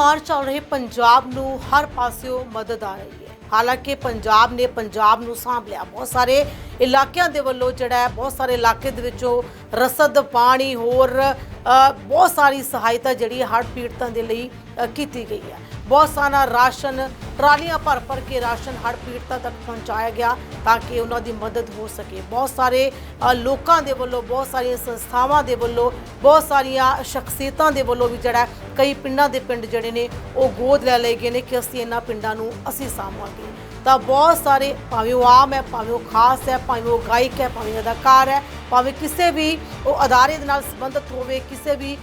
ਮਾਰ ਚੱਲ ਰਹੇ ਪੰਜਾਬ ਨੂੰ, ਹਰ ਪਾਸਿਓਂ ਮਦਦ ਆ ਰਹੀ ਹੈ। ਹਾਲਾਂਕਿ ਪੰਜਾਬ ਨੇ ਪੰਜਾਬ ਨੂੰ ਸਾਂਭ ਲਿਆ। ਬਹੁਤ ਸਾਰੇ ਇਲਾਕਿਆਂ ਦੇ ਵੱਲੋਂ ਜਿਹੜਾ ਹੈ, ਬਹੁਤ ਸਾਰੇ ਇਲਾਕੇ ਦੇ ਵਿੱਚੋਂ ਰਸਦ, ਪਾਣੀ, ਹੋਰ ਬਹੁਤ ਸਾਰੀ ਸਹਾਇਤਾ ਜਿਹੜੀ ਹੜ੍ਹ ਪੀੜਤਾਂ ਦੇ ਲਈ ਕੀਤੀ ਗਈ ਹੈ। ਬਹੁਤ ਸਾਰਾ ਰਾਸ਼ਨ, ਟਰਾਲੀਆਂ ਭਰ ਭਰ ਕੇ ਰਾਸ਼ਨ ਹੜ੍ਹ ਪੀੜਤਾਂ ਤੱਕ ਪਹੁੰਚਾਇਆ ਗਿਆ ਤਾਂ ਕਿ ਉਹਨਾਂ ਦੀ ਮਦਦ ਹੋ ਸਕੇ। ਬਹੁਤ ਸਾਰੇ ਲੋਕਾਂ ਦੇ ਵੱਲੋਂ, ਬਹੁਤ ਸਾਰੀਆਂ ਸੰਸਥਾਵਾਂ ਦੇ ਵੱਲੋਂ, ਬਹੁਤ ਸਾਰੀਆਂ ਸ਼ਖਸੀਅਤਾਂ ਦੇ ਵੱਲੋਂ ਵੀ ਜਿਹੜਾ ਕਈ ਪਿੰਡਾਂ ਦੇ ਪਿੰਡ ਜਿਹੜੇ ਨੇ, ਉਹ ਗੋਦ ਲੈ ਲਏ ਗਏ ਨੇ ਕਿ ਅਸੀਂ ਇਹਨਾਂ ਪਿੰਡਾਂ ਨੂੰ ਅਸੀਂ ਸਾਂਭਾਂਗੇ। ਤਾਂ ਬਹੁਤ ਸਾਰੇ, ਭਾਵੇਂ ਉਹ ਆਮ ਹੈ, ਭਾਵੇਂ ਉਹ ਖਾਸ ਹੈ, ਭਾਵੇਂ ਉਹ ਗਾਇਕ ਹੈ, ਭਾਵੇਂ ਅਦਾਕਾਰ ਹੈ, ਭਾਵੇਂ ਕਿਸੇ ਵੀ ਉਹ ਅਦਾਰੇ ਦੇ ਨਾਲ ਸੰਬੰਧਿਤ ਹੋਵੇ, ਕਿਸੇ ਵੀ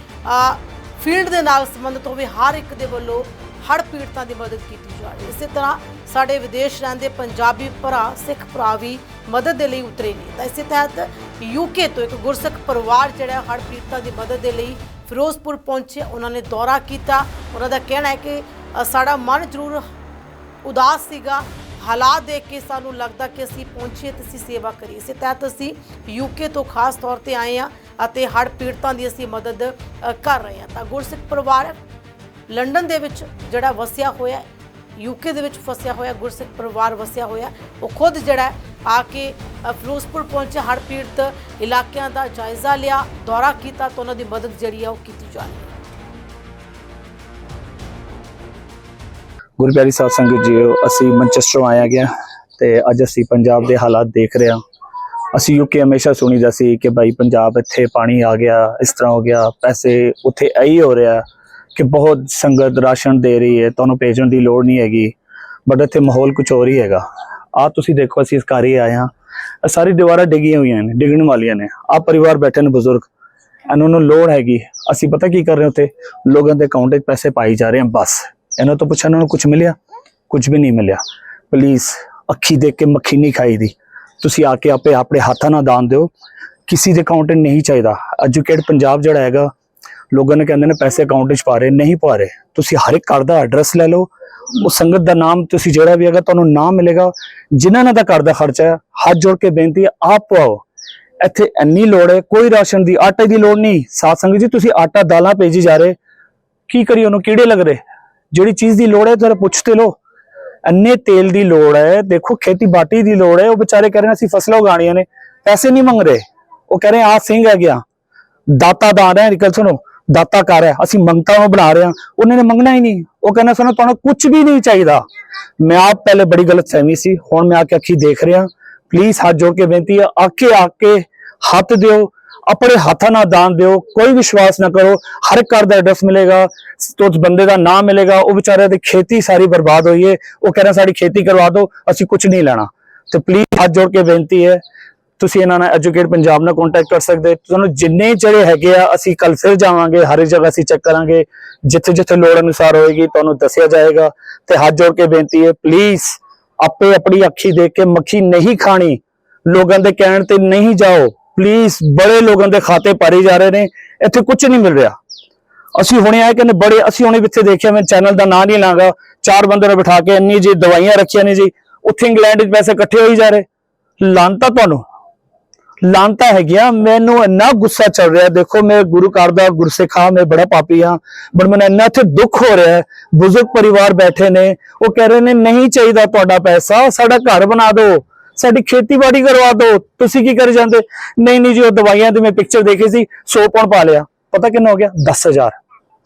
ਫੀਲਡ ਦੇ ਨਾਲ ਸੰਬੰਧਿਤ ਹੋਵੇ, ਹਰ ਇੱਕ ਦੇ ਵੱਲੋਂ ਹੜ੍ਹ ਪੀੜਤਾਂ ਦੀ ਮਦਦ ਕੀਤੀ ਜਾ ਰਹੀ ਹੈ। ਇਸੇ ਤਰ੍ਹਾਂ ਸਾਡੇ ਵਿਦੇਸ਼ ਰਹਿੰਦੇ ਪੰਜਾਬੀ ਭਰਾ, ਸਿੱਖ ਭਰਾ ਵੀ ਮਦਦ ਦੇ ਲਈ ਉਤਰੇ ਨੇ। ਤਾਂ ਇਸੇ ਤਹਿਤ ਯੂਕੇ ਤੋਂ ਇੱਕ ਗੁਰਸਿੱਖ ਪਰਿਵਾਰ ਜਿਹੜਾ ਹੈ ਪੀੜਤਾਂ ਦੀ ਮਦਦ ਦੇ ਲਈ ਫਿਰੋਜ਼ਪੁਰ ਪਹੁੰਚੇ। ਉਹਨਾਂ ਨੇ ਦੌਰਾ ਕੀਤਾ। ਉਹਨਾਂ ਦਾ ਕਹਿਣਾ ਹੈ ਕਿ ਸਾਡਾ ਮਨ ਜ਼ਰੂਰ ਉਦਾਸ ਸੀਗਾ। ਹਾਲਾਤ ਦੇਖ ਕੇ ਸਾਨੂੰ ਲੱਗਦਾ ਕਿ ਅਸੀਂ ਪਹੁੰਚੀਏ ਤੇ ਅਸੀਂ ਸੇਵਾ ਕਰੀਏ ਇਸੇ ਤਹਿਤ ਅਸੀਂ ਯੂਕੇ ਤੋਂ ਖਾਸ ਤੌਰ ਤੇ ਆਏ ਹਾਂ ਅਤੇ ਹੜ੍ਹ ਪੀੜਤਾਂ ਦੀ ਅਸੀਂ ਮਦਦ ਕਰ ਰਹੇ ਹਾਂ। ਤਾਂ ਗੁਰਸਿੱਖ ਪਰਿਵਾਰ ਲੰਡਨ ਦੇ ਵਿੱਚ ਜਿਹੜਾ ਵਸਿਆ ਹੋਇਆ ਯੂਕੇ ਦੇ ਵਿੱਚ ਫਸਿਆ ਹੋਇਆ, ਗੁਰਸਿੱਖ ਪਰਿਵਾਰ ਵਸਿਆ ਹੋਇਆ ਉਹ ਖੁਦ ਜਿਹੜਾ ਆ ਕੇ ਫਿਰੋਜ਼ਪੁਰ ਪਹੁੰਚੇ, ਹੜ੍ਹ ਪੀੜਤ ਇਲਾਕਿਆਂ ਦਾ ਜਾਇਜ਼ਾ ਲਿਆ, ਦੌਰਾ ਕੀਤਾ ਤਾਂ ਉਹਨਾਂ ਦੀ ਮਦਦ ਜਿਹੜੀ ਆ ਉਹ ਕੀਤੀ ਜਾ ਰਹੀ ਹੈ। ਗੁਰੂ ਸਾਧ ਸੰਗਤ ਜੀਓ, ਅਸੀਂ ਮੈਨਚੈਸਟਰੋਂ ਆਇਆ ਗਿਆ ਤੇ ਅੱਜ ਅਸੀਂ ਪੰਜਾਬ ਦੇ ਹਾਲਾਤ ਦੇਖ ਰਹੇ ਹਾਂ। ਅਸੀਂ ਯੂਕੇ ਹਮੇਸ਼ਾ ਸੁਣੀਦਾ ਸੀ ਕਿ ਭਾਈ ਪੰਜਾਬ ਇੱਥੇ ਪਾਣੀ ਆ ਗਿਆ, ਇਸ ਤਰ੍ਹਾਂ ਹੋ ਗਿਆ, ਪੈਸੇ ਉੱਥੇ ਇਹੀ ਹੋ ਰਿਹਾ ਕਿ ਬਹੁਤ ਸੰਗਤ ਰਾਸ਼ਨ ਦੇ ਰਹੀ ਹੈ, ਤੁਹਾਨੂੰ ਭੇਜਣ ਦੀ ਲੋੜ ਨਹੀਂ ਹੈਗੀ ਬਟ ਇੱਥੇ ਮਾਹੌਲ ਕੁਝ ਹੋਰ ਹੀ ਹੈਗਾ। ਆ ਤੁਸੀਂ ਦੇਖੋ, ਅਸੀਂ ਇਸ ਘਰ ਹੀ ਆਏ ਹਾਂ। ਇਹ ਸਾਰੀ ਦੀਵਾਰਾਂ ਡਿੱਗੀਆਂ ਹੋਈਆਂ ਨੇ, ਡਿੱਗਣ ਵਾਲੀਆਂ ਨੇ। ਆ ਪਰਿਵਾਰ ਬੈਠੇ ਨੇ ਬਜ਼ੁਰਗ, ਇਹਨਾਂ ਨੂੰ ਲੋੜ ਹੈਗੀ। ਅਸੀਂ ਪਤਾ ਕੀ ਕਰ ਰਹੇ ਉੱਥੇ? ਲੋਕਾਂ ਦੇ ਅਕਾਊਂਟ 'ਚ ਪੈਸੇ ਪਾਈ ਜਾ ਰਹੇ ਹਾਂ ਬਸ। ਇਹਨਾਂ ਤੋਂ ਪੁੱਛਿਆ ਇਹਨਾਂ ਨੂੰ ਕੁਝ ਮਿਲਿਆ? ਕੁਝ ਵੀ ਨਹੀਂ ਮਿਲਿਆ। ਪਲੀਜ਼ ਅੱਖੀ ਦੇਖ ਕੇ ਮੱਖੀ ਨਹੀਂ ਖਾਈ ਦੀ। ਤੁਸੀਂ ਆ ਕੇ ਆਪੇ ਆਪਣੇ ਹੱਥਾਂ ਨਾਲ ਦਾਨ ਦਿਓ। ਕਿਸੇ ਦੇ ਅਕਾਊਂਟ ਨਹੀਂ ਚਾਹੀਦਾ। ਐਜੂਕੇਟ ਪੰਜਾਬ ਜਿਹੜਾ ਹੈਗਾ ਲੋਕਾਂ ਨੇ ਕਹਿੰਦੇ ਨੇ ਪੈਸੇ ਅਕਾਊਂਟ 'ਚ ਪਾ ਰਹੇ, ਨਹੀਂ ਪਾ ਰਹੇ। ਤੁਸੀਂ ਹਰ ਇੱਕ ਘਰ ਦਾ ਐਡਰੈਸ ਲੈ ਲਓ। ਉਹ ਸੰਗਤ ਦਾ ਨਾਮ ਤੁਸੀਂ ਜਿਹੜਾ ਵੀ ਹੈਗਾ ਤੁਹਾਨੂੰ ਨਾਮ ਮਿਲੇਗਾ। ਜਿਨ੍ਹਾਂ ਦਾ ਘਰ ਦਾ ਖਰਚਾ ਹੈ, ਹੱਥ ਜੋੜ ਕੇ ਬੇਨਤੀ ਹੈ, ਆਪ ਪਾਓ। ਇੱਥੇ ਇੰਨੀ ਲੋੜ ਹੈ, ਕੋਈ ਰਾਸ਼ਨ ਦੀ, ਆਟੇ ਦੀ ਲੋੜ ਨਹੀਂ। ਸਾਧ ਸੰਗਤ ਜੀ, ਤੁਸੀਂ ਆਟਾ ਦਾਲਾਂ ਭੇਜੀ ਜਾ ਰਹੇ। ਕੀ ਕਰੀ ਉਹਨੂੰ ਕੀੜੇ ਲੱਗ ਰਹੇ? ਜਿਹੜੀ ਚੀਜ਼ ਦੀ ਲੋੜ ਹੈ, ਜਰਾ ਪੁੱਛ ਤੇ ਲੋ ਅੰਨੇ ਤੇਲ ਦੀ ਲੋੜ ਹੈ, ਦੇਖੋ ਖੇਤੀਬਾੜੀ ਦੀ ਲੋੜ ਹੈ। ਉਹ ਵਿਚਾਰੇ ਕਹਿ ਰਹੇ ਨੇ, ਅਸੀਂ ਫਸਲਾਂ ਉਗਾਣੀਆਂ ਨੇ, ਪੈਸੇ ਨਹੀਂ ਮੰਗ ਰਹੇ। ਉਹ ਕਹਿ ਰਹੇ ਆ ਸਿੰਘ ਹੈ ਗਿਆ ਦਾਤਾ ਦਾਨ ਹੈ ਗੱਲ ਸੁਣੋ। ਦਾਤਾ ਕਰ ਰਿਹਾ ਅਸੀਂ ਮੰਗਤਾ ਨੂੰ ਬਣਾ ਰਹੇ ਹਾਂ। ਉਹਨਾਂ ਨੇ ਮੰਗਣਾ ਹੀ ਨਹੀਂ। ਉਹ ਕਹਿੰਦਾ, ਸਾਨੂੰ ਤੁਹਾਨੂੰ ਕੁਝ ਵੀ ਨਹੀਂ ਚਾਹੀਦਾ। ਮੈਂ ਆਪ ਪਹਿਲੇ ਬੜੀ ਗਲਤ ਸਹਿਮੀ ਸੀ। ਹੁਣ ਮੈਂ ਆ ਕੇ ਅੱਖੀ ਦੇਖ ਰਿਹਾ। ਪਲੀਜ਼ ਹੱਥ ਜੋੜ ਕੇ ਬੇਨਤੀ ਹੈ, ਆਕੇ ਆਕੇ ਹੱਥ ਦਿਓ। ਆਪਣੇ ਹੱਥਾਂ ਨਾਲ ਦਾਨ ਦਿਓ। ਕੋਈ ਵਿਸ਼ਵਾਸ ਨਾ ਕਰੋ। ਹਰ ਇੱਕ ਘਰ ਦਾ ਐਡਰੈਸ ਮਿਲੇਗਾ। ਉਸ ਬੰਦੇ ਦਾ ਨਾਮ ਮਿਲੇਗਾ। ਉਹ ਵਿਚਾਰੇ ਦੀ ਖੇਤੀ ਸਾਰੀ ਬਰਬਾਦ ਹੋਈ ਹੈ ਉਹ ਕਹਿੰਦਾ ਸਾਡੀ ਖੇਤੀ ਕਰਵਾ ਦਿਓ। ਅਸੀਂ ਕੁਝ ਨਹੀਂ ਲੈਣਾ। ਤੇ ਪਲੀਜ਼ ਹੱਥ ਜੋੜ ਕੇ ਬੇਨਤੀ ਹੈ ਤੁਸੀਂ ਇਹਨਾਂ ਨਾਲ ਐਜੂਕੇਟ ਪੰਜਾਬ ਨਾਲ ਕੰਟੈਕਟ ਕਰ ਸਕਦੇ ਤੁਹਾਨੂੰ ਜਿੰਨੇ ਜਿਹੜੇ ਹੈਗੇ ਆ, ਅਸੀਂ ਕੱਲ ਫਿਰ ਜਾਵਾਂਗੇ, ਹਰ ਇੱਕ ਜਗ੍ਹਾ ਅਸੀਂ ਚੈੱਕ ਕਰਾਂਗੇ। ਜਿੱਥੇ ਜਿੱਥੇ ਲੋੜ ਅਨੁਸਾਰ ਹੋਏਗੀ, ਤੁਹਾਨੂੰ ਦੱਸਿਆ ਜਾਏਗਾ। ਤੇ ਹੱਥ ਜੋੜ ਕੇ ਬੇਨਤੀ ਹੈ ਪਲੀਜ਼ ਆਪੇ ਆਪਣੀ ਅੱਖੀ ਦੇਖ ਕੇ ਮੱਖੀ ਨਹੀਂ ਖਾਣੀ। ਲੋਕਾਂ ਦੇ ਕਹਿਣ ਤੇ ਨਹੀਂ ਜਾਓ। ਪਲੀਜ਼ ਬੜੇ ਲੋਕਾਂ ਦੇ ਖਾਤੇ ਭਰੇ ਜਾ ਰਹੇ ਨੇ। ਇੱਥੇ ਕੁਝ ਨਹੀਂ ਮਿਲ ਰਿਹਾ। ਅਸੀਂ ਹੁਣੇ ਆਏ ਕਹਿੰਦੇ ਬੜੇ, ਅਸੀਂ ਹੁਣੇ ਵਿੱਚੇ ਦੇਖਿਆ, ਮੈਂ ਚੈਨਲ ਦਾ ਨਾਂ ਨਹੀਂ ਲਾਂਗਾ। ਚਾਰ ਬੰਦੇ ਨੂੰ ਬਿਠਾ ਕੇ ਇੰਨੀ ਜੀ ਦਵਾਈਆਂ ਰੱਖੀਆਂ ਨੇ ਜੀ। ਉੱਥੇ ਇੰਗਲੈਂਡ ਵਿੱਚ ਪੈਸੇ ਇਕੱਠੇ ਹੋਈ ਜਾ ਰਹੇ। ਲਾਂਤਾ ਤੁਹਾਨੂੰ। ਲਾਂਤਾ ਹੈਗੀਆਂ ਮੈਨੂੰ ਇੰਨਾ ਗੁੱਸਾ ਚੱਲ ਰਿਹਾ। ਦੇਖੋ, ਮੈਂ ਗੁਰੂ ਘਰ ਦਾ ਗੁਰਸਿੱਖ ਹਾਂ, ਮੈਂ ਬੜਾ ਪਾਪੀ ਹਾਂ ਬਟ ਮੈਨੂੰ ਇੰਨਾ ਇੱਥੇ ਦੁੱਖ ਹੋ ਰਿਹਾ ਬਜ਼ੁਰਗ ਪਰਿਵਾਰ ਬੈਠੇ ਨੇ, ਉਹ ਕਹਿ ਰਹੇ ਨੇ, ਨਹੀਂ ਚਾਹੀਦਾ ਤੁਹਾਡਾ ਪੈਸਾ, ਸਾਡਾ ਘਰ ਬਣਾ ਦਿਓ ਸਾਡੀ ਖੇਤੀਬਾੜੀ ਕਰਵਾ ਦਿਓ ਤੁਸੀਂ ਕੀ ਕਰੀ ਜਾਂਦੇ? ਨਹੀਂ ਨਹੀਂ ਜੀ, ਉਹ ਦਵਾਈਆਂ ਦੀ ਮੈਂ ਪਿਕਚਰ ਦੇਖੀ ਸੀ 100 ਪੌਂਡ ਪਾ ਲਿਆ? ਪਤਾ ਕਿੰਨਾ ਹੋ ਗਿਆ? 10000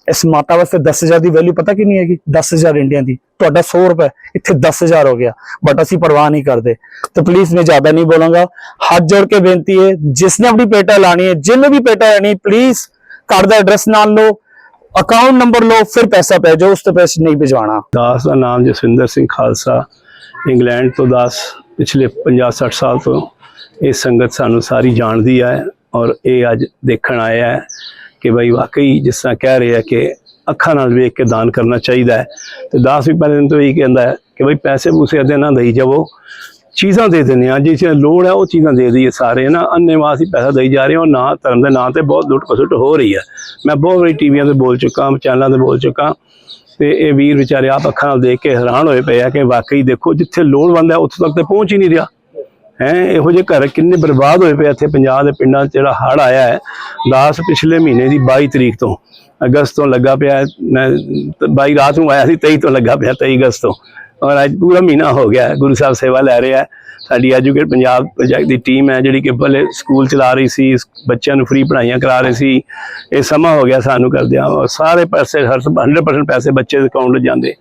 ਇਸ ਮਾਤਾ ਵਾਸਤੇ 10000 ਦੀ ਵੈਲਿਊ ਪਤਾ ਕਿੰਨੀ ਹੈਗੀ? 10000 ਇੰਡੀਆ ਦੀ। ਤੁਹਾਡਾ 100 ਰੁਪਏ। ਇੱਥੇ 10000 ਹੋ ਗਿਆ। ਬਟ ਅਸੀਂ ਪਰਵਾਹ ਨਹੀਂ ਕਰਦੇ। ਤੇ ਪਲੀਜ਼ ਮੈਂ ਜ਼ਿਆਦਾ ਨਹੀਂ ਬੋਲਾਂਗਾ। ਹੱਥ ਜੋੜ ਕੇ ਬੇਨਤੀ ਹੈ ਜਿਸ ਨੇ ਆਪਣੀ ਪੇਟਾ ਲਾਣੀ ਹੈ ਜਿੰਨੇ ਵੀ ਪੇਟਾ ਲੈਣੀ ਪਲੀਜ਼ ਘਰ ਦਾ ਐਡਰੈਸ ਨਾਲ ਲਓ ਅਕਾਊਂਟ ਨੰਬਰ ਲਓ, ਫਿਰ ਪੈਸਾ ਪੈ ਜਾਓ, ਉਸ ਤੋਂ ਪੈਸੇ ਨਹੀਂ ਭਿਜਵਾਣਾ ਦਾਸ ਦਾ ਨਾਮ ਜਸਵਿੰਦਰ ਸਿੰਘ ਖਾਲਸਾ, ਇੰਗਲੈਂਡ ਤੋਂ ਦਾਸ, ਪਿਛਲੇ 50 60 ਸਾਲ ਤੋਂ। ਇਹ ਸੰਗਤ ਸਾਨੂੰ ਸਾਰੀ ਜਾਣਦੀ ਹੈ ਔਰ ਇਹ ਅੱਜ ਦੇਖਣ ਆਇਆ ਹੈ। ਕਿ ਬਈ ਵਾਕਈ ਜਿਸ ਤਰ੍ਹਾਂ ਕਹਿ ਰਹੇ ਆ ਕਿ ਅੱਖਾਂ ਨਾਲ ਵੇਖ ਕੇ ਦਾਨ ਕਰਨਾ ਚਾਹੀਦਾ ਹੈ। ਤੇ ਦਾਸ ਵੀ ਪਹਿਲੇ ਦਿਨ ਤੋਂ ਇਹੀ ਕਹਿੰਦਾ ਹੈ ਕਿ ਬਈ ਪੈਸੇ ਪੂਸੇ ਅੱਧੇ ਨਾ ਦੇਈ ਜਾਵੋ। ਚੀਜ਼ਾਂ ਦੇ ਦਿੰਦੇ ਆ ਜਿਸ ਨੂੰ ਲੋੜ ਹੈ ਉਹ ਚੀਜ਼ਾਂ ਦੇ ਦਈਏ ਸਾਰੇ ਨਾ ਅੰਨੇਵਾਹ ਅਸੀਂ ਪੈਸਾ ਦੇਈ ਜਾ ਰਹੇ ਹੋ। ਨਾ ਧਰਮ ਦੇ ਨਾਂ ਤੇ ਬਹੁਤ ਲੁੱਟ ਖਸੁੱਟ ਹੋ ਰਹੀ ਹੈ। ਮੈਂ ਬਹੁਤ ਵਾਰੀ ਟੀਵੀਆਂ ਤੇ ਬੋਲ ਚੁੱਕਾ ਚੈਨਲਾਂ ਤੇ ਬੋਲ ਚੁੱਕਾ ਤੇ ਇਹ ਵੀਰ ਵਿਚਾਰੇ ਆਪ ਅੱਖਾਂ ਨਾਲ ਦੇਖ ਕੇ ਹੈਰਾਨ ਹੋਏ ਪਏ ਆ ਕਿ ਵਾਕਈ ਦੇਖੋ, ਜਿੱਥੇ ਲੋੜਵੰਦ ਹੈ, ਉੱਥੇ ਤੱਕ ਤੇ ਪਹੁੰਚ ਹੀ ਨਹੀਂ ਰਿਹਾ। ਹੈ, ਇਹੋ ਜਿਹੇ ਘਰ ਕਿੰਨੇ ਬਰਬਾਦ ਹੋਏ ਪਏ ਇੱਥੇ ਪੰਜਾਬ ਦੇ ਪਿੰਡਾਂ 'ਚ ਜਿਹੜਾ ਹੜ੍ਹ ਆਇਆ ਹੈ ਦਾਸ ਪਿਛਲੇ ਮਹੀਨੇ ਦੀ 22 ਤਰੀਕ ਤੋਂ, ਅਗਸਤ ਤੋਂ ਲੱਗਾ ਪਿਆ ਮੈਂ ਬਾਈ ਰਾਤ ਨੂੰ ਆਇਆ ਸੀ 23 ਤੋਂ ਲੱਗਾ ਪਿਆ 23 ਅਗਸਤ ਤੋਂ। ਔਰ ਅੱਜ ਪੂਰਾ ਮਹੀਨਾ ਹੋ ਗਿਆ ਗੁਰੂ ਸਾਹਿਬ ਸੇਵਾ ਲੈ ਰਿਹਾ ਸਾਡੀ ਐਜੂਕੇਟ ਪੰਜਾਬ ਪ੍ਰੋਜੈਕਟ ਦੀ ਟੀਮ ਹੈ, ਜਿਹੜੀ ਕਿ ਪਹਿਲੇ ਸਕੂਲ ਚਲਾ ਰਹੀ ਸੀ ਬੱਚਿਆਂ ਨੂੰ ਫ੍ਰੀ ਪੜ੍ਹਾਈਆਂ ਕਰਾ ਰਹੀ ਸੀ। ਇਹ ਸਮਾਂ ਹੋ ਗਿਆ ਸਾਨੂੰ ਕਰਦਿਆਂ ਔਰ ਸਾਰੇ ਪੈਸੇ, ਹਰ 100% ਪੈਸੇ ਬੱਚੇ ਦੇ ਅਕਾਊਂਟ ਜਾਂਦੇ।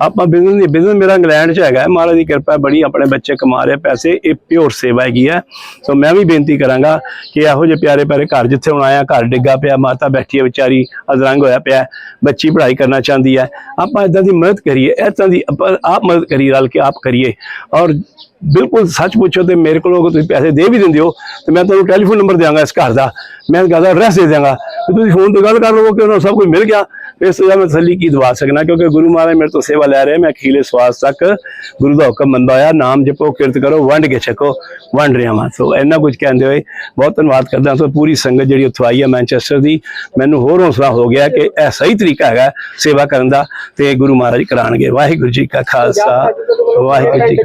ਆਪਾਂ ਬਿਜ਼ਨਸ ਨਹੀਂ ਬਿਜ਼ਨਸ ਮੇਰਾ ਇੰਗਲੈਂਡ 'ਚ ਹੈਗਾ ਮਹਾਰਾਜ ਦੀ ਕਿਰਪਾ ਬੜੀ ਆਪਣੇ ਬੱਚੇ ਕਮਾ ਰਹੇ ਪੈਸੇ, ਇਹ ਪਿਓਰ ਸੇਵਾ ਹੈਗੀ ਹੈ। ਸੋ ਮੈਂ ਵੀ ਬੇਨਤੀ ਕਰਾਂਗਾ ਕਿ ਇਹੋ ਜਿਹੇ ਪਿਆਰੇ ਪਿਆਰੇ ਘਰ ਜਿੱਥੇ ਹੁਣ ਆਇਆ, ਘਰ ਡਿੱਗਾ ਪਿਆ, ਮਾਤਾ ਬੈਠੀ ਹੈ ਵਿਚਾਰੀ, ਅਧਰੰਗ ਹੋਇਆ ਪਿਆ ਬੱਚੀ ਪੜ੍ਹਾਈ ਕਰਨਾ ਚਾਹੁੰਦੀ ਹੈ। ਆਪਾਂ ਇਦਾਂ ਦੀ ਮਦਦ ਕਰੀਏ ਇਦਾਂ ਦੀ ਆਪਾਂ ਆਪ ਮਦਦ ਕਰੀਏ ਰਲ ਕੇ ਆਪ ਕਰੀਏ। ਔਰ ਬਿਲਕੁਲ ਸੱਚ ਪੁੱਛੋ ਤੇ ਮੇਰੇ ਕੋਲੋਂ ਅਗਰ ਤੁਸੀਂ ਪੈਸੇ ਦੇ ਵੀ ਦਿੰਦੇ ਹੋ, ਤੇ ਮੈਂ ਤੁਹਾਨੂੰ ਟੈਲੀਫੋਨ ਨੰਬਰ ਦਿਆਂਗਾ ਇਸ ਘਰ ਦਾ। ਮੈਂ ਘਰ ਦਾ ਐਡਰੈਸ ਦੇ ਦਿਆਂਗਾ। ਤੁਸੀਂ ਫੋਨ ਤੇ ਗੱਲ ਕਰ ਲਵੋ ਕਿ ਉਹਨਾਂ ਨੂੰ ਸਭ ਕੁਝ ਮਿਲ ਗਿਆ। ਇਸ ਤੋਂ ਮੈਂ ਤਸੱਲੀ ਕੀ ਦਵਾ ਸਕਣਾ ਕਿਉਂਕਿ ਗੁਰੂ ਮਹਾਰਾਜ ਮੇਰੇ ਤੋਂ ਸੇਵਾ ਲੈ ਰਹੇ ਮੈਂ ਅਖੀਲੇ ਸਵਾਸ ਤੱਕ ਗੁਰੂ ਦਾ ਹੁਕਮ ਮੰਨਦਾ ਹੋਇਆ। ਨਾਮ ਜਪੋ, ਕਿਰਤ ਕਰੋ, ਵੰਡ ਕੇ ਛਕੋ, ਵੰਡ ਰਿਹਾ ਵਾਂ। ਸੋ ਇੰਨਾ ਕੁਝ ਕਹਿੰਦੇ ਹੋਏ ਬਹੁਤ ਧੰਨਵਾਦ ਕਰਦਾ। ਸੋ ਪੂਰੀ ਸੰਗਤ ਜਿਹੜੀ ਉੱਥੋਂ ਆਈ ਹੈ ਮੈਨਚੈਸਟਰ ਦੀ, ਮੈਨੂੰ ਹੋਰ ਹੌਸਲਾ ਹੋ ਗਿਆ ਕਿ ਇਹ ਸਹੀ ਤਰੀਕਾ ਹੈਗਾ ਸੇਵਾ ਕਰਨ ਦਾ ਤੇ ਗੁਰੂ ਮਹਾਰਾਜ ਕਰਾਣਗੇ ਵਾਹਿਗੁਰੂ ਜੀ ਕਾ ਖਾਲਸਾ, ਵਾਹਿਗੁਰੂ ਜੀ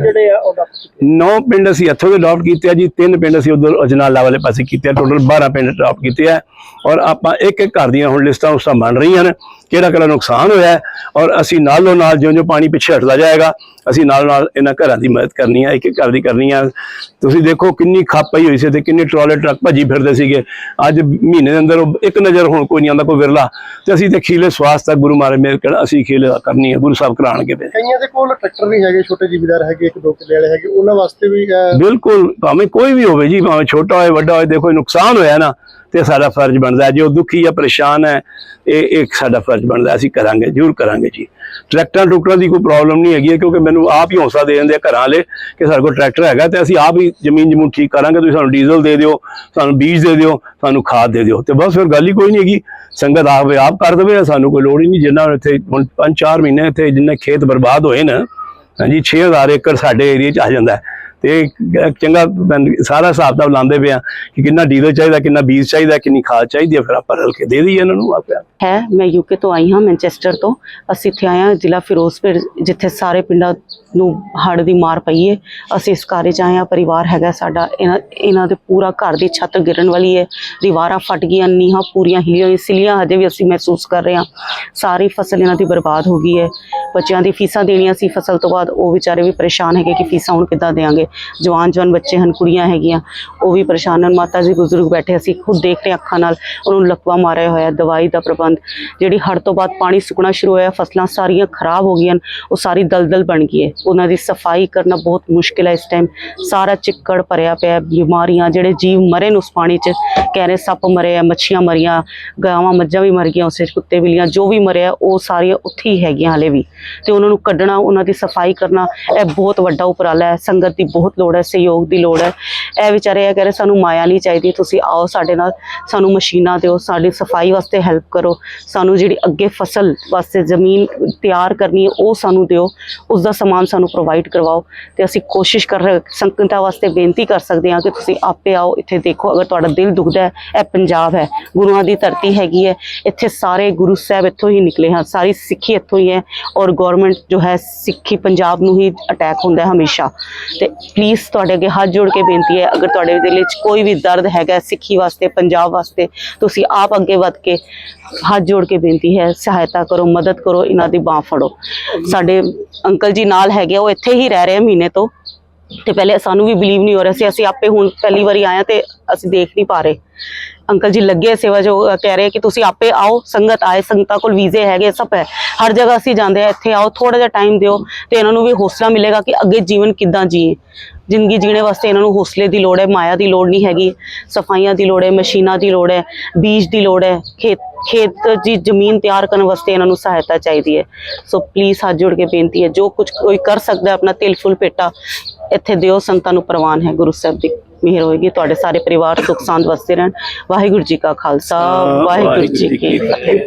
ਨੌ ਪਿੰਡ ਅਸੀਂ ਇੱਥੋਂ ਦੇ ਅਡਾਪਟ ਕੀਤੇ ਆ ਜੀ, ਤਿੰਨ ਪਿੰਡ ਅਸੀਂ ਉਧਰ ਅਜਨਾਲਾ ਵਾਲੇ ਪਾਸੇ ਕੀਤੇ ਆ। ਟੋਟਲ 12 ਪਿੰਡ ਅਡਾਪਟ ਕੀਤੇ ਆ। ਔਰ ਆਪਾਂ ਇੱਕ ਇੱਕ ਘਰ ਦੀਆਂ ਹੁਣ ਲਿਸਟਾਂ ਉਸਤਾਂ ਬਣ ਰਹੀਆਂ ਨੇ ਕਿਹੜਾ ਕਿਹੜਾ ਨੁਕਸਾਨ ਹੋਇਆ ਹੈ ਔਰ ਅਸੀਂ ਨਾਲੋਂ ਨਾਲ ਜਿਉਂ ਜਿਉਂ ਪਾਣੀ ਪਿੱਛੇ ਹਟਦਾ ਜਾਏਗਾ ਅਸੀਂ ਨਾਲ ਨਾਲ ਇਹਨਾਂ ਘਰਾਂ ਦੀ ਮਦਦ ਕਰਨੀ ਆ ਇੱਕ ਇੱਕ ਘਰ ਦੀ ਕਰਨੀ ਆ ਤੁਸੀਂ ਦੇਖੋ ਕਿੰਨੀ ਖੱਪ ਪਈ ਹੋਈ ਸੀ ਤੇ ਕਿੰਨੇ ਟਰਾਲੇ ਟਰੱਕ ਭੱਜੀ ਫਿਰਦੇ ਸੀਗੇ। ਅੱਜ ਮਹੀਨੇ ਦੇ ਅੰਦਰ ਇੱਕ ਨਜ਼ਰ ਹੁਣ ਕੋਈ ਨਹੀਂ ਆਉਂਦਾ ਕੋਈ ਵਿਰਲਾ। ਤੇ ਅਸੀਂ ਤੇ ਖੀਲੇ ਸਵਾਸ ਤੱਕ ਗੁਰੂ ਮਾਰੇ ਮੇਰ ਕਰ ਅਸੀਂ ਖੀਲੇ ਕਰਨੀ ਹੈ ਗੁਰੂ ਸਾਹਿਬ ਕਰਾਣਗੇ ਤੇ ਕਈਆਂ ਦੇ ਕੋਲ ਟਰੈਕਟਰ ਨਹੀਂ ਹੈਗੇ ਛੋਟੇ ਜ਼ਿਮੀਦਾਰ ਹੈਗੇ ਇੱਕ ਦੋ ਕਿੱਲੇ ਵਾਲੇ ਹੈਗੇ ਉਹਨਾਂ ਵਾਸਤੇ ਵੀ ਬਿਲਕੁਲ ਭਾਵੇਂ ਕੋਈ ਵੀ ਹੋਵੇ ਜੀ ਭਾਵੇਂ ਛੋਟਾ ਹੋਵੇ ਵੱਡਾ ਹੋਵੇ ਦੇਖੋ ਨੁਕਸਾਨ ਹੋਇਆ ਨਾ। ਤੇ ਸਾਡਾ ਫਰਜ਼ ਬਣਦਾ ਜੇ ਉਹ ਦੁਖੀ ਜਾਂ ਪਰੇਸ਼ਾਨ ਹੈ, ਇਹ ਇੱਕ ਸਾਡਾ ਫਰਜ਼ ਬਣਦਾ ਅਸੀਂ ਕਰਾਂਗੇ, ਜ਼ਰੂਰ ਕਰਾਂਗੇ ਜੀ। ਟਰੈਕਟਰਾਂ ਟਰੁਕਟਰਾਂ ਦੀ ਕੋਈ ਪ੍ਰੋਬਲਮ ਨਹੀਂ ਹੈਗੀ ਹੈ, ਕਿਉਂਕਿ ਮੈਨੂੰ ਆਪ ਹੀ ਹੌਸਲਾ ਦੇ ਦਿੰਦੇ ਆ ਘਰਾਂ ਵਾਲੇ ਕਿ ਸਾਡੇ ਕੋਲ ਟਰੈਕਟਰ ਹੈਗਾ ਤੇ ਅਸੀਂ ਆਪ ਹੀ ਜ਼ਮੀਨ ਜਮੂਨ ਠੀਕ ਕਰਾਂਗੇ। ਤੁਸੀਂ ਸਾਨੂੰ ਡੀਜ਼ਲ ਦੇ ਦਿਓ, ਸਾਨੂੰ ਬੀਜ ਦੇ ਦਿਓ, ਸਾਨੂੰ ਖਾਦ ਦੇ ਦਿਓ। ਤੇ ਬਸ ਫਿਰ ਗੱਲ ਹੀ ਕੋਈ ਨਹੀਂ ਹੈਗੀ। ਸੰਗਤ ਆਪ ਆਪ ਕਰ ਦੇਵੇ, ਸਾਨੂੰ ਕੋਈ ਲੋੜ ਹੀ ਨਹੀਂ। ਜਿੰਨਾ ਇੱਥੇ ਹੁਣ 5-4 ਮਹੀਨੇ ਇੱਥੇ ਜਿੰਨੇ ਖੇਤ ਬਰਬਾਦ ਹੋਏ ਨਾ, ਹਾਂਜੀ 6000 ਏਕੜ ਸਾਡੇ ਏਰੀਆ 'ਚ ਆ ਜਾਂਦਾ ਹੈ। ਤੇ ਚੰਗਾ ਸਾਰਾ ਹਿਸਾਬ ਤਾਂ ਲਾਉਂਦੇ ਪਿਆ ਕਿ ਕਿੰਨਾ ਡੀਜ਼ਲ ਚਾਹੀਦਾ, ਕਿੰਨਾ ਬੀਜ ਚਾਹੀਦਾ, ਕਿੰਨੀ ਖਾਦ ਚਾਹੀਦੀ ਹੈ ਫਿਰ ਆਪਾਂ ਰਲ ਕੇ ਦੇ ਦਈਏ ਇਹਨਾਂ ਨੂੰ ਆਪਿਆ ਹੈ, ਮੈਂ ਯੂਕੇ ਤੋਂ ਆਈ ਹਾਂ, ਮੈਨਚੈਸਟਰ ਤੋਂ। ਅਸੀਂ ਇੱਥੇ ਆਏ ਹਾਂ, ਜ਼ਿਲ੍ਹਾ ਫਿਰੋਜ਼ਪੁਰ, ਜਿੱਥੇ ਸਾਰੇ ਪਿੰਡਾਂ ਨੂੰ ਹੜ੍ਹ ਦੀ ਮਾਰ ਪਈ ਹੈ ਅਸੀਂ ਇਸ ਕਾਰੇ 'ਚ ਆਏ ਹਾਂ, ਪਰਿਵਾਰ ਹੈਗਾ ਸਾਡਾ। ਇਹਨਾਂ ਇਹਨਾਂ ਦੇ ਪੂਰਾ ਘਰ ਦੀ ਛੱਤ ਗਿਰਨ ਵਾਲੀ ਹੈ ਦੀਵਾਰਾਂ ਫਟ ਗਈਆਂ, ਨੀਹਾਂ ਪੂਰੀਆਂ ਹਿੱਲੀਆਂ ਹੋਈਆਂ, ਸਿਲੀਆਂ ਹਜੇ ਵੀ ਅਸੀਂ ਮਹਿਸੂਸ ਕਰ ਰਹੇ ਹਾਂ। ਸਾਰੀ ਫਸਲ ਇਹਨਾਂ ਦੀ ਬਰਬਾਦ ਹੋ ਗਈ ਹੈ ਬੱਚਿਆਂ ਦੀ ਫੀਸਾਂ ਦੇਣੀਆਂ ਸੀ ਫਸਲ ਤੋਂ ਬਾਅਦ। ਉਹ ਵਿਚਾਰੇ ਵੀ ਪਰੇਸ਼ਾਨ ਹੈਗੇ ਕਿ ਫੀਸਾਂ ਹੁਣ ਕਿੱਦਾਂ ਦੇਾਂਗੇ ਜਵਾਨ ਜਵਾਨ ਬੱਚੇ ਹਨ, ਕੁੜੀਆਂ ਹੈਗੀਆਂ। ਉਹ ਵੀ ਪਰੇਸ਼ਾਨ ਹਨ। ਮਾਤਾ ਜੀ ਬਜ਼ੁਰਗ ਬੈਠੇ ਅਸੀਂ ਖੁਦ ਦੇਖ ਰਹੇ ਹਾਂ ਅੱਖਾਂ ਨਾਲ। ਉਹਨਾਂ ਨੂੰ ਲਕਵਾ ਮਾਰਿਆ ਹੋਇਆ, ਦਵਾਈ ਦਾ ਪ੍ਰਬੰਧ। ਜਿਹੜੀ ਹੜ੍ਹ ਤੋਂ ਬਾਅਦ ਪਾਣੀ ਸੁੱਕਣਾ ਸ਼ੁਰੂ ਹੋਇਆ, ਫਸਲਾਂ ਸਾਰੀਆਂ ਖਰਾਬ ਹੋ ਗਈਆਂ ਉਹ ਸਾਰੀ ਦਲਦਲ ਬਣ ਗਈ ਹੈ ਉਹਨਾਂ ਦੀ ਸਫ਼ਾਈ ਕਰਨਾ ਬਹੁਤ ਮੁਸ਼ਕਿਲ ਹੈ ਇਸ ਟਾਈਮ ਸਾਰਾ ਚਿੱਕੜ ਭਰਿਆ ਪਿਆ ਬਿਮਾਰੀਆਂ, ਜਿਹੜੇ ਜੀਵ ਮਰੇ ਨੇ ਉਸ ਪਾਣੀ 'ਚ, ਕਹਿ ਰਹੇ ਸੱਪ ਮਰੇ ਆ, ਮੱਛੀਆਂ ਮਰੀਆਂ, ਗਾਵਾਂ, ਮੱਝਾਂ ਵੀ ਮਰ ਗਈਆਂ, ਉਸੇ 'ਚ ਕੁੱਤੇ ਬਿੱਲੀਆਂ ਜੋ ਵੀ ਮਰਿਆ ਉਹ ਸਾਰੀਆਂ ਉੱਥੇ ਹੀ ਹੈਗੀਆਂ ਹਲੇ ਵੀ। ਤੇ ਉਹਨਾਂ ਨੂੰ ਕੱਢਣਾ, ਉਹਨਾਂ ਦੀ ਸਫ਼ਾਈ ਕਰਨਾ, ਇਹ ਬਹੁਤ ਵੱਡਾ ਉਪਰਾਲਾ ਹੈ, ਸੰਗਤ ਦੀ ਬਹੁਤ ਲੋੜ ਹੈ, ਸਹਿਯੋਗ ਦੀ ਲੋੜ ਹੈ। ਇਹ ਵਿਚਾਰੇ ਇਹ ਕਹਿ ਰਹੇ ਸਾਨੂੰ ਮਾਇਆ ਨਹੀਂ ਚਾਹੀਦੀ, ਤੁਸੀਂ ਆਓ ਸਾਡੇ ਨਾਲ, ਸਾਨੂੰ ਮਸ਼ੀਨਾਂ ਦਿਓ, ਸਾਡੀ ਸਫ਼ਾਈ ਵਾਸਤੇ ਹੈਲਪ ਕਰੋ, ਸਾਨੂੰ ਜਿਹੜੀ ਅੱਗੇ ਫਸਲ ਵਾਸਤੇ ਜ਼ਮੀਨ ਤਿਆਰ ਕਰਨੀ ਹੈ, ਉਹ ਸਾਨੂੰ ਦਿਓ ਉਸ ਦਾ ਸਮਾਨ ਸਾਨੂੰ ਪ੍ਰੋਵਾਈਡ ਕਰਵਾਓ ਤੇ ਅਸੀਂ ਕੋਸ਼ਿਸ਼ ਕਰ ਰਹੇ ਸੰਗਤਾਂ ਵਾਸਤੇ ਬੇਨਤੀ ਕਰ ਸਕਦੇ ਹਾਂ ਕਿ ਤੁਸੀਂ ਆਪੇ ਆਓ, ਇੱਥੇ ਦੇਖੋ, ਅਗਰ ਤੁਹਾਡਾ ਦਿਲ ਦੁਖਦਾ ਹੈ, ਇਹ ਪੰਜਾਬ ਹੈ, ਗੁਰੂਆਂ ਦੀ ਧਰਤੀ ਹੈਗੀ ਹੈ, ਇੱਥੇ ਸਾਰੇ ਗੁਰੂ ਸਾਹਿਬ ਇੱਥੋਂ ਹੀ ਨਿਕਲੇ ਹਨ, ਸਾਰੀ ਸਿੱਖੀ ਇੱਥੋਂ ਹੀ ਹੈ ਔਰ ਗਵਰਨਮੈਂਟ ਜੋ ਹੈ ਸਿੱਖੀ ਪੰਜਾਬ ਨੂੰ ਹੀ ਅਟੈਕ ਹੁੰਦਾ ਹੈ ਹਮੇਸ਼ਾ। ਤੇ ਪਲੀਜ਼ ਤੁਹਾਡੇ ਅੱਗੇ ਹੱਥ ਜੋੜ ਕੇ ਬੇਨਤੀ ਹੈ, ਅਗਰ ਤੁਹਾਡੇ ਦਿਲ ਵਿੱਚ ਕੋਈ ਵੀ ਦਰਦ ਹੈਗਾ ਸਿੱਖੀ ਵਾਸਤੇ, ਪੰਜਾਬ ਵਾਸਤੇ, ਤੁਸੀਂ ਆਪ ਅੱਗੇ ਵੱਧ ਕੇ ਹੱਥ ਜੋੜ ਕੇ ਬੇਨਤੀ ਹੈ, ਸਹਾਇਤਾ ਕਰੋ, ਮਦਦ ਕਰੋ, ਇਹਨਾਂ ਦੀ ਬਾਹ ਫੜੋ। ਸਾਡੇ ਅੰਕਲ ਜੀ ਨਾਲ ਹੈਗੇ ਉਹ ਇੱਥੇ ਹੀ ਰਹਿ ਰਹੇ ਆ ਮਹੀਨੇ ਤੋਂ। ਤੇ ਪਹਿਲੇ ਸਾਨੂੰ ਵੀ ਬਲੀਵ ਨਹੀਂ ਹੋ ਰਿਹਾ ਸੀ। ਅਸੀਂ ਆਪੇ ਹੁਣ ਪਹਿਲੀ ਵਾਰੀ ਆਏ ਤੇ ਅਸੀਂ ਦੇਖ ਨਹੀਂ ਪਾ ਰਹੇ। ਅੰਕਲ ਜੀ ਲੱਗੇ ਸੇਵਾ ਜੋ ਕਹਿ ਰਹੇ ਕਿ ਤੁਸੀਂ ਆਪੇ ਆਓ, ਸੰਗਤ ਆਏ, ਸੰਗਤਾਂ ਕੋਲ ਵੀਜ਼ੇ ਹੈਗੇ, ਸਭ ਹੈ। ਹਰ ਜਗ੍ਹਾ ਅਸੀਂ ਜਾਂਦੇ ਆ, ਇੱਥੇ ਆਓ ਥੋੜਾ ਜਿਹਾ ਟਾਈਮ ਦਿਓ ਤੇ ਇਹਨਾਂ ਨੂੰ ਵੀ ਹੌਸਲਾ ਮਿਲੇਗਾ ਕਿ ਅੱਗੇ ਜੀਵਨ ਕਿੱਦਾਂ ਜੀਏ। ਜ਼ਿੰਦਗੀ ਜੀਣੇ ਵਾਸਤੇ ਇਹਨਾਂ ਨੂੰ ਹੌਸਲੇ ਦੀ ਲੋੜ ਹੈ, ਮਾਇਆ ਦੀ ਲੋੜ ਨਹੀਂ ਹੈਗੀ, ਸਫਾਈਆਂ ਦੀ ਲੋੜ ਹੈ, ਮਸ਼ੀਨਾਂ ਦੀ ਲੋੜ ਹੈ, ਬੀਜ ਦੀ ਲੋੜ ਹੈ, ਖੇਤ ਖੇਤ ਦੀ ਜ਼ਮੀਨ ਤਿਆਰ ਕਰਨ ਵਾਸਤੇ ਇਹਨਾਂ ਨੂੰ ਸਹਾਇਤਾ ਚਾਹੀਦੀ ਹੈ। ਸੋ ਪਲੀਜ਼ ਹੱਥ ਜੋੜ ਕੇ ਬੇਨਤੀ ਹੈ ਜੋ ਕੁਝ ਕੋਈ ਕਰ ਸਕਦਾ ਆਪਣਾ ਤਿਲ ਫੁੱਲ ਭੇਟਾ ਇੱਥੇ ਦਿਓ ਸੰਗਤਾਂ ਨੂੰ ਪ੍ਰਵਾਨ ਹੈ ਗੁਰੂ ਸਾਹਿਬ ਦੀ ਮਿਹਰ ਹੋਏਗੀ ਤੁਹਾਡੇ ਸਾਰੇ ਪਰਿਵਾਰ ਸੁਖ ਸਾਂਦ ਵਸਦੇ ਰਹਿਣ। ਵਾਹਿਗੁਰੂ ਜੀ ਕਾ ਖਾਲਸਾ ਵਾਹਿਗੁਰੂ ਜੀ ਕੀ ਫਤਿਹ।